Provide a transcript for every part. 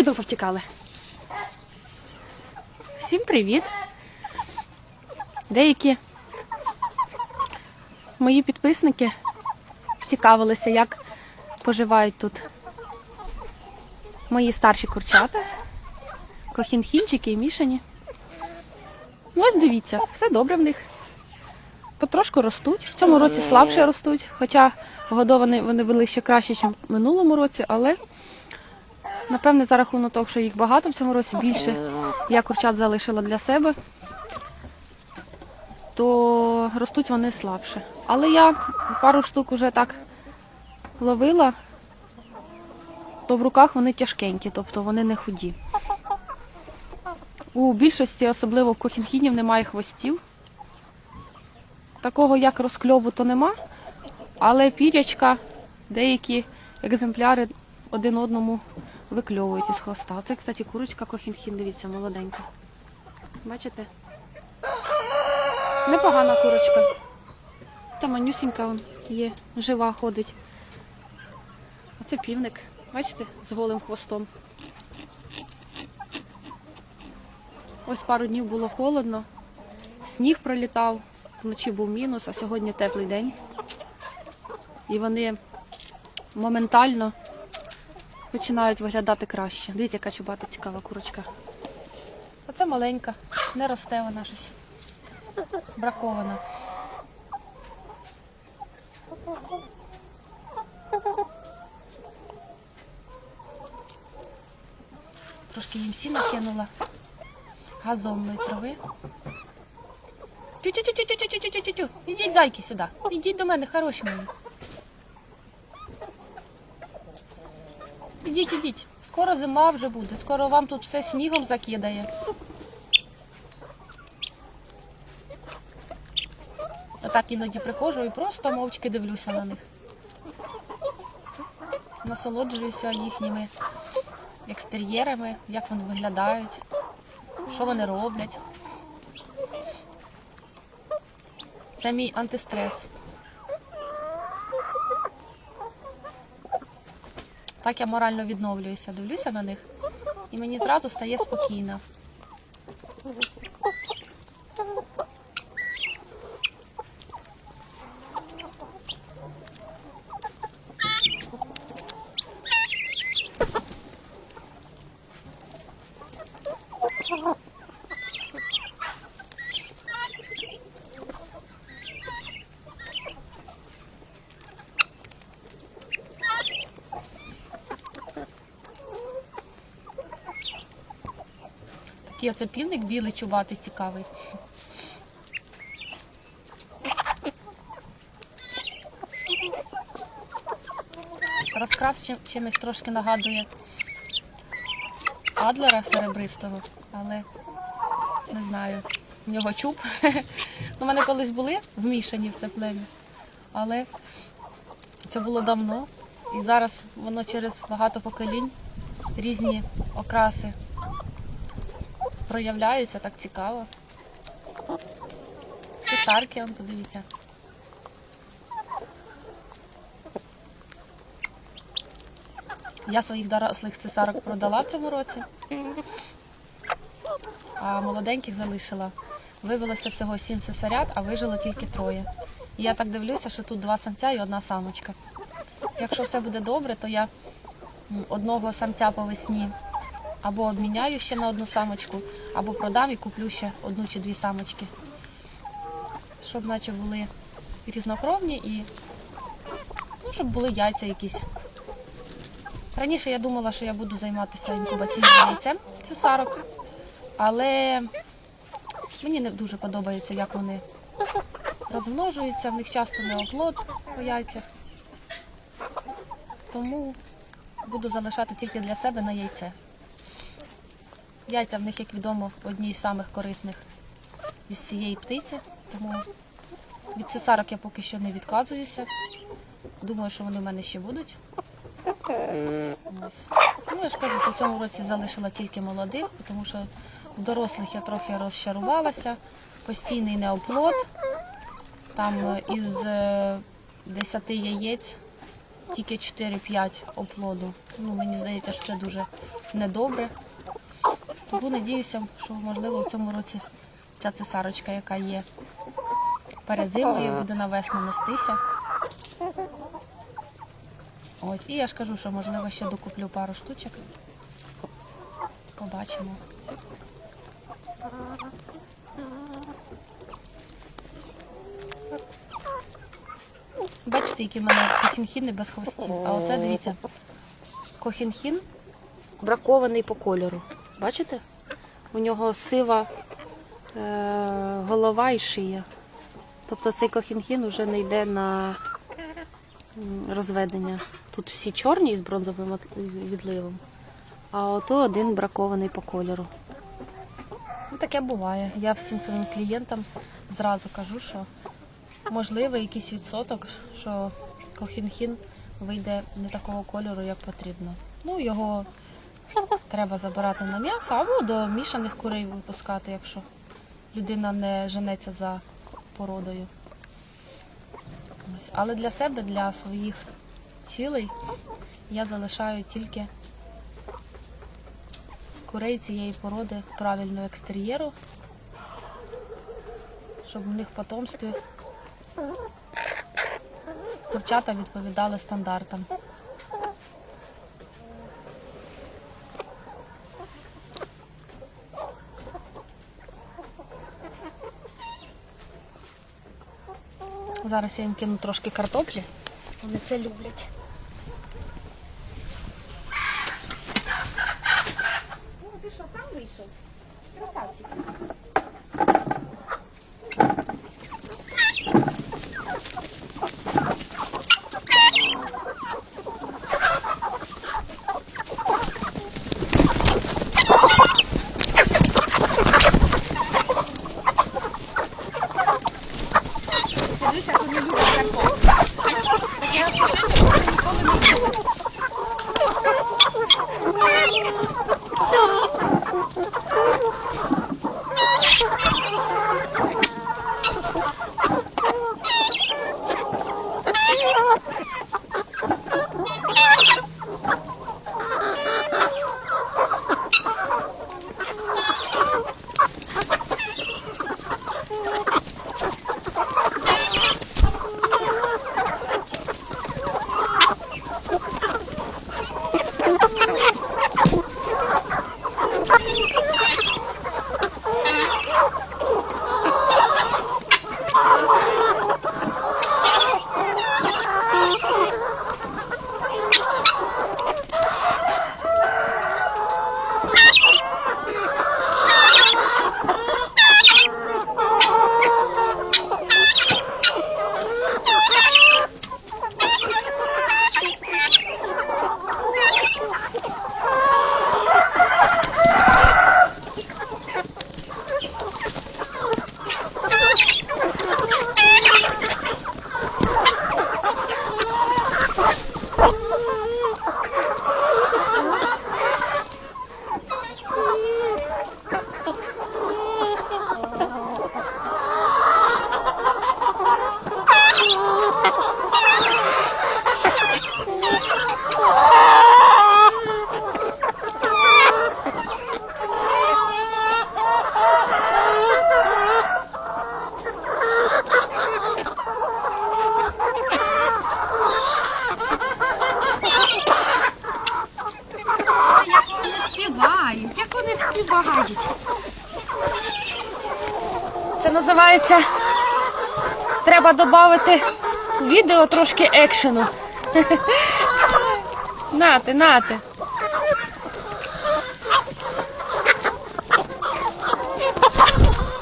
Куди повтікали? Всім привіт! Деякі мої підписники цікавилися, як поживають тут мої старші курчата, кохінхінчики і мішані. Ось дивіться, все добре в них. Потрошку ростуть. В цьому році слабше ростуть, хоча годовані вони були ще краще, ніж в минулому році, але напевне за рахунок того, що їх багато в цьому році більше, я курчат залишила для себе, то ростуть вони слабше. Але я пару штук вже так ловила, то в руках вони тяжкенькі, тобто вони не худі. У більшості, особливо в кохінхінів, немає хвостів. Такого як розкльову, то нема, але пірячка, деякі екземпляри один одному викльовують із хвоста. Це, кстати, курочка кохінхін, дивіться, молоденька. Бачите? Непогана курочка. Та манюсінька є, жива ходить. А це півник, бачите, з голим хвостом. Ось пару днів було холодно, сніг пролітав, вночі був мінус, а сьогодні теплий день. І вони моментально починають виглядати краще. Дивіться, яка чубата цікава курочка. Оце маленька, не росте вона щось. Бракована. Трошки їм сіна кинула газонної трави. Тю-тю-тю-тю-тю-тю-тю-тю-тю. Ідіть, зайки, сюди. Ідіть до мене, хороші мої. Ідіть, ідіть. Скоро зима вже буде, скоро вам тут все снігом закидає. Отак іноді приходжу і просто мовчки дивлюся на них. Насолоджуюся їхніми екстер'єрами, як вони виглядають, що вони роблять. Це мій антистрес. Так я морально відновлююся, дивлюся на них, і мені зразу стає спокійно. Такий оце півник білий чубатий цікавий. Розкрас чим- чимось трошки нагадує Адлера серебристого, але не знаю. В нього чуб. У мене колись були вмішані в це плем'я, але це було давно. І зараз воно через багато поколінь різні окраси проявляються, так цікаво. Цитарки, он подивіться. Я своїх дорослих цесарок продала в цьому році, а молоденьких залишила. Вивелося всього сім цесарят, а вижило тільки троє. І я так дивлюся, що тут два самця і одна самочка. Якщо все буде добре, то я одного самця по весні або обміняю ще на одну самочку, або продам і куплю ще одну чи дві самочки. Щоб наче були різнокровні і ну, щоб були яйця якісь. Раніше я думала, що я буду займатися інкубаційним яйцем цесарок, але мені не дуже подобається, як вони розмножуються, в них часто не оплод по яйцях. Тому буду залишати тільки для себе на яйце. Яйця в них, як відомо, одні з самих корисних із цієї птиці, тому від цесарок я поки що не відказуюся. Думаю, що вони в мене ще будуть. Ну, я ж кажу, що в цьому році залишила тільки молодих, тому що в дорослих я трохи розчарувалася. Постійний неоплод. Там е, із е, 10 яєць тільки 4-5 оплоду. Ну, мені здається, що це дуже недобре. Тому надіюся, що можливо в цьому році ця цесарочка, яка є перед зимою, буде на весну нестися. Ось, і я ж кажу, що можливо ще докуплю пару штучок. Побачимо. Бачите, які в мене кохінхіни без хвостів. А оце дивіться. Кохінхін бракований по кольору. Бачите? У нього сива е- голова і шия. Тобто цей кохінхін вже не йде на розведення. Тут всі чорні з бронзовим відливом, а ото один бракований по кольору. Ну, таке буває. Я всім своїм клієнтам зразу кажу, що можливо якийсь відсоток, що кохінхін вийде не такого кольору, як потрібно. Ну, його треба забирати на м'ясо або до мішаних курей випускати, якщо людина не женеться за породою. Ось. Але для себе, для своїх цілей я залишаю тільки курей цієї породи правильного екстер'єру, щоб у них в потомстві курчата відповідали стандартам. Зараз я їм кину трошки картоплі. Вони це люблять. Називається треба додати відео трошки екшену. Нати, нати.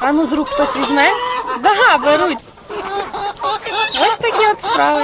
А з рук хтось візьме? Да, беруть. Ось такі от справи.